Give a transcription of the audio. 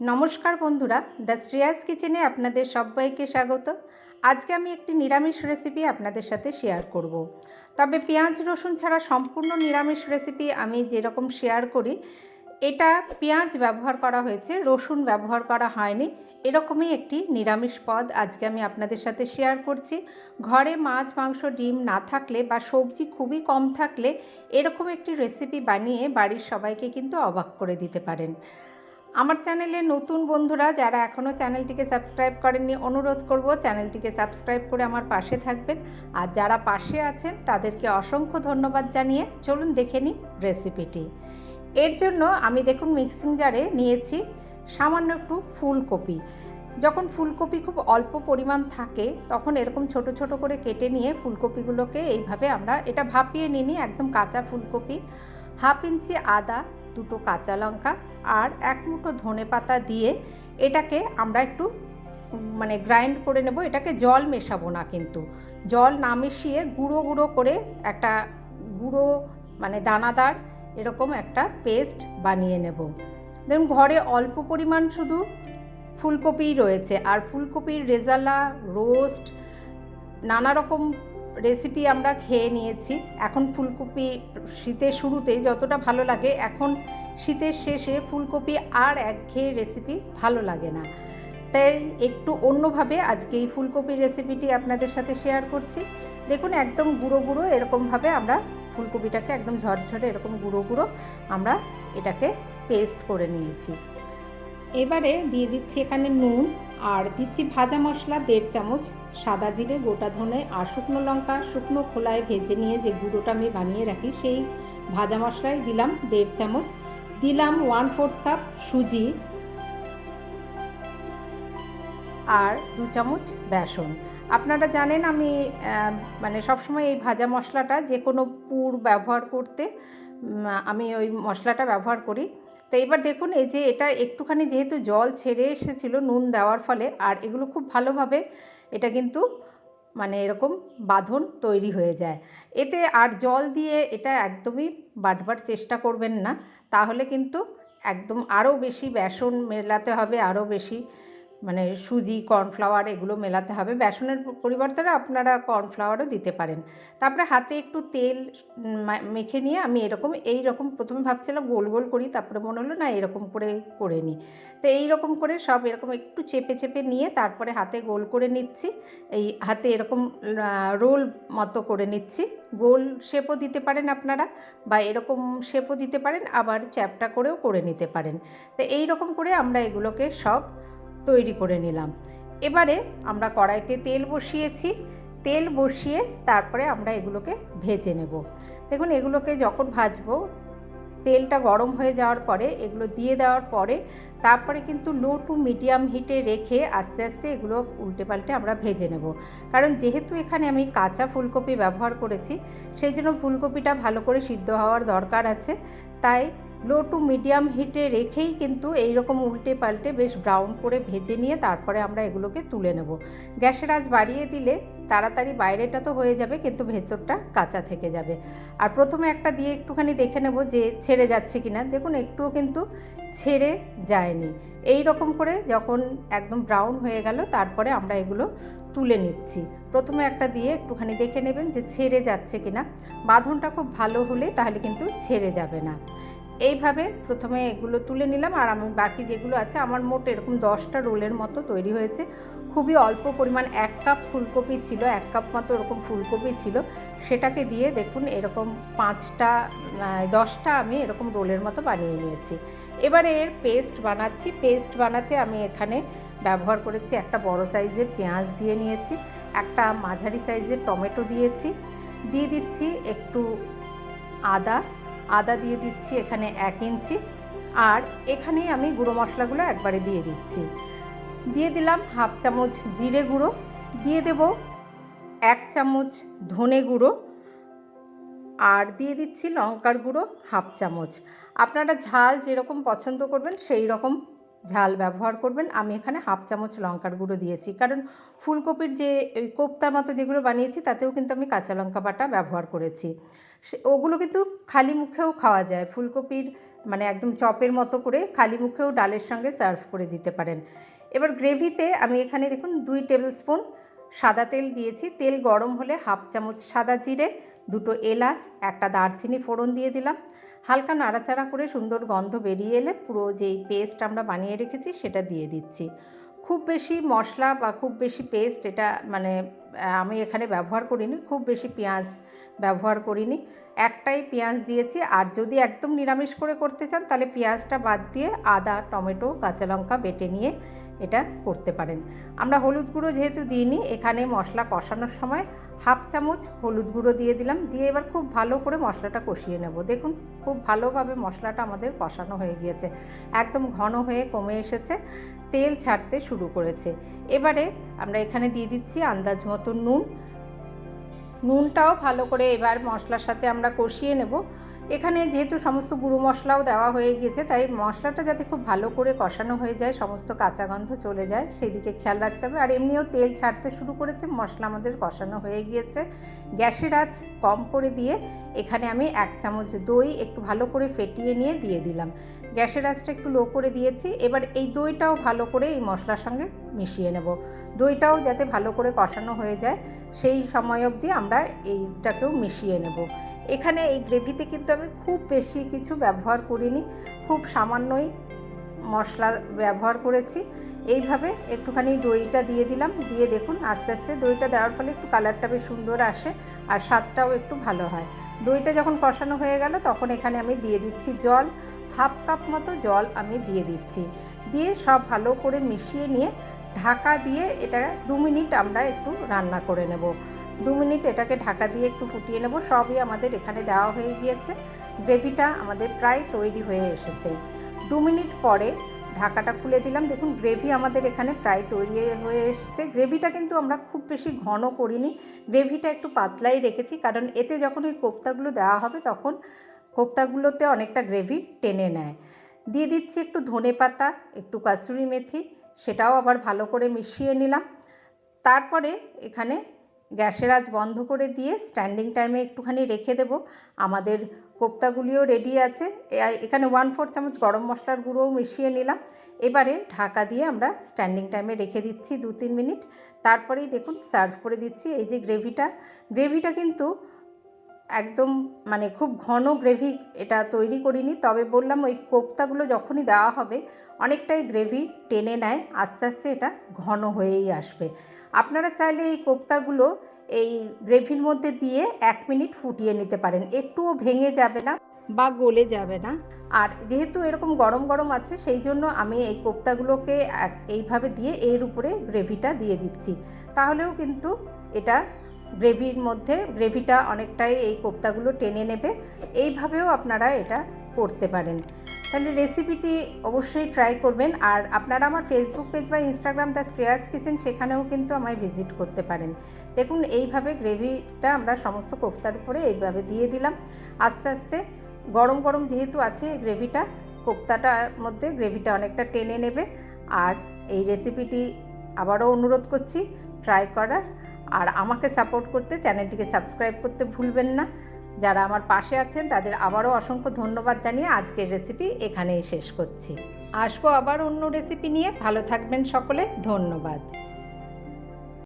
নমস্কার বন্ধুরা, দ্য শ্রেয়াস কিচেনে আপনাদের সবাইকে স্বাগত। আজকে আমি একটি নিরামিষ রেসিপি আপনাদের সাথে শেয়ার করব। তবে পেঁয়াজ, রসুন ছাড়া সম্পূর্ণ নিরামিষ রেসিপি আমি যেরকম শেয়ার করি, এটা পেঁয়াজ ব্যবহার করা হয়েছে, রসুন ব্যবহার করা হয়নি, এরকমই একটি নিরামিষ পদ আজকে আমি আপনাদের সাথে শেয়ার করছি। ঘরে মাছ, মাংস, ডিম না থাকলে বা সবজি খুবই কম থাকলে এরকম একটি রেসিপি বানিয়ে বাড়ির সবাইকে কিন্তু অবাক করে দিতে পারেন। আমার চ্যানেলে নতুন বন্ধুরা যারা এখনও চ্যানেলটিকে সাবস্ক্রাইব করেননি, অনুরোধ করব চ্যানেলটিকে সাবস্ক্রাইব করে আমার পাশে থাকবেন। আর যারা পাশে আছেন, তাদেরকে অসংখ্য ধন্যবাদ জানিয়ে চলুন দেখে নিই রেসিপিটি। এর জন্য আমি দেখুন মিক্সিং জারে নিয়েছি সামান্য একটু ফুলকপি। যখন ফুলকপি খুব অল্প পরিমাণ থাকে, তখন এরকম ছোট ছোট করে কেটে নিয়ে ফুলকপিগুলোকে এইভাবে আমরা, এটা ভাপিয়ে নিই একদম কাঁচা ফুলকপি। হাফ ইঞ্চি আদা দুটো কাঁচা লঙ্কা আর এক মুঠো ধনে পাতা দিয়ে এটাকে আমরা একটু মানে গ্রাইন্ড করে নেব। এটাকে জল মেশাবো না কিন্তু। জল না মিশিয়ে গুঁড়ো গুঁড়ো করে একটা গুঁড়ো মানে দানাদার এরকম একটা পেস্ট বানিয়ে নেব। দেখুন, ঘরে অল্প পরিমাণ শুধু ফুলকপিই রয়েছে। আর ফুলকপির রেজালা রোস্ট নানা রকম রেসিপি আমরা খেয়ে নিয়েছি। এখন ফুলকপি শীতের শুরুতে যতটা ভালো লাগে, এখন শীতের শেষে ফুলকপি আর একঘেয়ে রেসিপি ভালো লাগে না। তাই একটু অন্যভাবে আজকে এই ফুলকপির রেসিপিটি আপনাদের সাথে শেয়ার করছি। দেখুন, একদম গুঁড়ো গুঁড়ো এরকমভাবে আমরা ফুলকপিটাকে একদম ঝরঝরে এরকম গুঁড়ো গুঁড়ো আমরা এটাকে পেস্ট করে নিয়েছি। এবারে দিয়ে দিচ্ছি এখানে নুন। আর দিচ্ছি ভাজা মশলা, দেড় চামচ সাদা জিরে, গোটা ধনে আর শুকনো লঙ্কা। শুকনো খোলায় ভেজে নিয়ে যে গুঁড়োটা আমি বানিয়ে রাখি, সেই ভাজা মশলাই দিলাম দেড় চামচ। দিলাম ওয়ান ফোর্থ কাপ সুজি আর দু চামচ বেসন। আপনারা জানেন আমি মানে সবসময় এই ভাজা মশলাটা যে কোনো পুর ব্যবহার করতে আমি ওই মশলাটা ব্যবহার করি। তো এবার দেখুন, এই যে এটা একটুখানি যেহেতু জল ছেড়ে এসেছিল নুন দেওয়ার ফলে, আর এগুলো খুব ভালোভাবে এটা কিন্তু মানে এরকম বাঁধন তৈরি হয়ে যায়। এতে আর জল দিয়ে এটা একদমই বাটবার চেষ্টা করবেন না। তাহলে কিন্তু একদম আরও বেশি বেসন মেলাতে হবে, আরও বেশি মানে সুজি কর্নফ্লাওয়ার এগুলো মেলাতে হবে। বেসনের পরিবর্তে আপনারা কর্নফ্লাওয়ারও দিতে পারেন। তারপরে হাতে একটু তেল মেখে নিয়ে আমি এরকম, এই রকম প্রথমে ভাবছিলাম গোল গোল করি, তারপরে মনে হলো না এরকম করে করে নিই তো এই রকম করে সব এরকম একটু চেপে চেপে নিয়ে তারপরে হাতে গোল করে নিচ্ছি। এই হাতে এরকম রোল মতো করে নিচ্ছি। গোল শেপও দিতে পারেন আপনারা বা এরকম শেপও দিতে পারেন, আবার চ্যাপটা করেও করে নিতে পারেন। তো এই রকম করে আমরা এগুলোকে সব তৈরি করে নিলাম। এবারে আমরা কড়াইতে তেল বসিয়েছি। তেল বসিয়ে তারপরে আমরা এগুলোকে ভেজে নেব। দেখুন, এগুলোকে যখন ভাজবো, তেলটা গরম হয়ে যাওয়ার পরে, এগুলো দিয়ে দেওয়ার পরে, তারপরে কিন্তু লো টু মিডিয়াম হিটে রেখে আস্তে আস্তে এগুলো উল্টে পাল্টে আমরা ভেজে নেব। কারণ যেহেতু এখানে আমি কাঁচা ফুলকপি ব্যবহার করেছি, সেই জন্য ফুলকপিটা ভালো করে সিদ্ধ হওয়ার দরকার আছে। তাই লো টু মিডিয়াম হিটে রেখেই কিন্তু এই রকম উল্টে পাল্টে বেশ ব্রাউন করে ভেজে নিয়ে তারপরে আমরা এগুলোকে তুলে নেব। গ্যাসের আজ বাড়িয়ে দিলে তাড়াতাড়ি বাইরেটা তো হয়ে যাবে, কিন্তু ভেতরটা কাঁচা থেকে যাবে। আর প্রথমে একটা দিয়ে একটুখানি দেখে নেব যে ছেড়ে যাচ্ছে কি না দেখুন, একটুও কিন্তু ছেড়ে যায়নি। এই রকম করে যখন একদম ব্রাউন হয়ে গেল, তারপরে আমরা এগুলো তুলে নিচ্ছি। প্রথমে একটা দিয়ে একটুখানি দেখে নেবেন যে ছেড়ে যাচ্ছে কি না বাঁধনটা খুব ভালো হলে তাহলে কিন্তু ছেড়ে যাবে না। এইভাবে প্রথমে এগুলো তুলে নিলাম আর আমি বাকি যেগুলো আছে, আমার মোট এরকম দশটা রোলের মতো তৈরি হয়েছে। খুবই অল্প পরিমাণ এক কাপ ফুলকপি ছিল, এক কাপ মতো এরকম ফুলকপি ছিল। সেটাকে দিয়ে দেখুন এরকম পাঁচটা দশটা আমি এরকম রোলের মতো বানিয়ে নিয়েছি। এবারে এর পেস্ট বানাচ্ছি। পেস্ট বানাতে আমি এখানে ব্যবহার করেছি একটা বড় সাইজের পেঁয়াজ দিয়ে নিয়েছি, একটা মাঝারি সাইজের টমেটো দিয়েছি। দিয়ে দিচ্ছি একটু আদা আদা দিয়ে দিচ্ছি এখানে এক ইঞ্চি আর এখানেই আমি গুঁড়ো মশলাগুলো একবারে দিয়ে দিচ্ছি। দিয়ে দিলাম হাফ চামচ জিরে গুঁড়ো, দিয়ে দেব এক চামচ ধনে গুঁড়ো আর দিয়ে দিচ্ছি লঙ্কার গুঁড়ো হাফ চামচ। আপনারা ঝাল যেরকম পছন্দ করবেন সেই রকম ঝাল ব্যবহার করবেন। আমি এখানে হাফ চামচ লঙ্কার গুঁড়ো দিয়েছি। কারণ ফুলকপির যে কোপ্তার মতো যেগুলো বানিয়েছি তাতেও কিন্তু আমি কাঁচা লঙ্কা বাটা ব্যবহার করেছি। সে, ওগুলো কিন্তু খালি মুখেও খাওয়া যায়। ফুলকপির মানে একদম চপের মতো করে খালি মুখেও ডালের সঙ্গে সার্ভ করে দিতে পারেন। এবার গ্রেভিতে আমি এখানে দেখুন দুই টেবিল স্পুন সাদা তেল দিয়েছি। তেল গরম হলে হাফ চামচ সাদা জিরে, দুটো এলাচ, একটা দারচিনি ফোড়ন দিয়ে দিলাম। হালকা নাড়াচাড়া করে সুন্দর গন্ধ বেরিয়ে এলে পুরো যেই পেস্ট আমরা বানিয়ে রেখেছি সেটা দিয়ে দিচ্ছি। খুব বেশি মশলা বা খুব বেশি পেস্ট এটা মানে আমি এখানে ব্যবহার করিনি, খুব বেশি পেঁয়াজ ব্যবহার করিনি। একটাই পেঁয়াজ দিয়েছি, আর যদি একদম নিরামিষ করে করতে চান, তাহলে পেঁয়াজটা বাদ দিয়ে আদা, টমেটো, কাঁচা লঙ্কা বেটে নিয়ে এটা করতে পারেন। আমরা হলুদ গুঁড়ো যেহেতু দিইনি, এখানে মশলা কষানোর সময় হাফ চামচ হলুদ গুঁড়ো দিয়ে দিলাম, দিয়ে এবার খুব ভালো করে মশলাটা কষিয়ে নেব। দেখুন, খুব ভালোভাবে মশলাটা আমাদের কষানো হয়ে গিয়েছে, একদম ঘন হয়ে কমে এসেছে, তেল ছাড়তে শুরু করেছে। এবারে আমরা এখানে দিয়ে দিচ্ছি আন্দাজ মতো নুন। নুনটাও ভালো করে এবার মশলার সাথে আমরা কষিয়ে নেব। এখানে যেহেতু সমস্ত গুঁড়ো মশলাও দেওয়া হয়ে গিয়েছে, তাই মশলাটা যাতে খুব ভালো করে কষানো হয়ে যায়, সমস্ত কাঁচা গন্ধ চলে যায় সেই দিকে খেয়াল রাখতে হবে। আর এমনিও তেল ছাড়তে শুরু করেছে, মশলা আমাদের কষানো হয়ে গিয়েছে। গ্যাসের আঁচ কম করে দিয়ে এখানে আমি এক চামচ দই একটু ভালো করে ফেটিয়ে নিয়ে দিয়ে দিলাম। গ্যাসের আঁচটা একটু লো করে দিয়েছি, এবার এই দইটাও ভালো করে এই মশলার সঙ্গে মিশিয়ে নেব। দইটাও যাতে ভালো করে কষানো হয়ে যায়, সেই সময় অবধি আমরা এইটাকেও মিশিয়ে নেব। এখানে এই গ্রেভিতে কিন্তু আমি খুব বেশি কিছু ব্যবহার করিনি, খুব সামান্যই মশলা ব্যবহার করেছি। এইভাবে একটুখানি দইটা দিয়ে দিলাম, দিয়ে দেখুন আস্তে আস্তে দইটা দেওয়ার ফলে একটু কালারটা বেশ সুন্দর আসে আর স্বাদটাও একটু ভালো হয়। দইটা যখন কষানো হয়ে গেল তখন এখানে আমি দিয়ে দিচ্ছি জল, হাফ কাপ মতো জল আমি দিয়ে দিচ্ছি। দিয়ে সব ভালো করে মিশিয়ে নিয়ে ঢাকা দিয়ে এটা দু মিনিট আমরা একটু রান্না করে নেব। দু মিনিট এটাকে ঢাকা দিয়ে একটু ফুটিয়ে নেব। সবই আমাদের এখানে দেওয়া হয়ে গিয়েছে। গ্রেভিটা আমাদের প্রায় তৈরি হয়ে এসেছে। দু মিনিট পরে ঢাকাটা খুলে দিলাম। দেখুন, গ্রেভি আমাদের এখানে প্রায় তৈরি হয়ে এসছে। গ্রেভিটা কিন্তু আমরা খুব বেশি ঘন করিনি। গ্রেভিটা একটু পাতলাই রেখেছি, কারণ এতে যখন ওই কোপ্তাগুলো দেওয়া হবে তখন কোপ্তাগুলোতে অনেকটা গ্রেভি টেনে নেয়। দিয়ে দিচ্ছি একটু ধনে পাতা, একটু কাসুরি মেথি, সেটাও আবার ভালো করে মিশিয়ে নিলাম। তারপরে এখানে গ্যাসের আজ বন্ধ করে দিয়ে স্ট্যান্ডিং টাইমে একটুখানি রেখে দেব। আমাদের কোপ্তাগুলিও রেডি আছে। এখানে ওয়ান ফোর চামচ গরম মশলার গুঁড়োও মিশিয়ে নিলাম। এবারে ঢাকা দিয়ে আমরা স্ট্যান্ডিং টাইমে রেখে দিচ্ছি দু তিন মিনিট। তারপরেই দেখুন, সার্ভ করে দিচ্ছি। এই যে গ্রেভিটা গ্রেভিটা কিন্তু একদম মানে খুব ঘন গ্রেভি এটা তৈরি করিনি, তবে বললাম ওই কোপ্তাগুলো যখনই দেওয়া হবে অনেকটাই গ্রেভি টেনে নেয়, আস্তে আস্তে এটা ঘন হয়েই আসবে। আপনারা চাইলে এই কোপ্তাগুলো এই গ্রেভির মধ্যে দিয়ে এক মিনিট ফুটিয়ে নিতে পারেন, একটুও ভেঙে যাবে না বা গলে যাবে না। আর যেহেতু এরকম গরম গরম আছে, সেই জন্য আমি এই কোপ্তাগুলোকে এইভাবে দিয়ে এর উপরে গ্রেভিটা দিয়ে দিচ্ছি। তাহলেও কিন্তু এটা গ্রেভির মধ্যে, গ্রেভিটা অনেকটাই এই কোপ্তাগুলো টেনে নেবে। এইভাবেও আপনারা এটা করতে পারেন। তাহলে রেসিপিটি অবশ্যই ট্রাই করবেন। আর আপনারা আমার ফেসবুক পেজ বা ইনস্টাগ্রাম দ্য শ্রেয়াস কিচেন সেখানেও কিন্তু আমায় ভিজিট করতে পারেন। দেখুন, এইভাবে গ্রেভিটা আমরা সমস্ত কোফতার উপরে এইভাবে দিয়ে দিলাম। আস্তে আস্তে গরম গরম যেহেতু আছে গ্রেভিটা কোপ্তাটার মধ্যে গ্রেভিটা অনেকটা টেনে নেবে। আর এই রেসিপিটি আবারও অনুরোধ করছি, ট্রাই করার। আর আমাকে সাপোর্ট করতে চ্যানেলটিকে সাবস্ক্রাইব করতে ভুলবেন না। যারা আমার পাশে আছেন, তাদের আবারও অসংখ্য ধন্যবাদ জানিয়ে আজকের রেসিপি এখানেই শেষ করছি। আসব আবার অন্য রেসিপি নিয়ে। ভালো থাকবেন সকলে। ধন্যবাদ।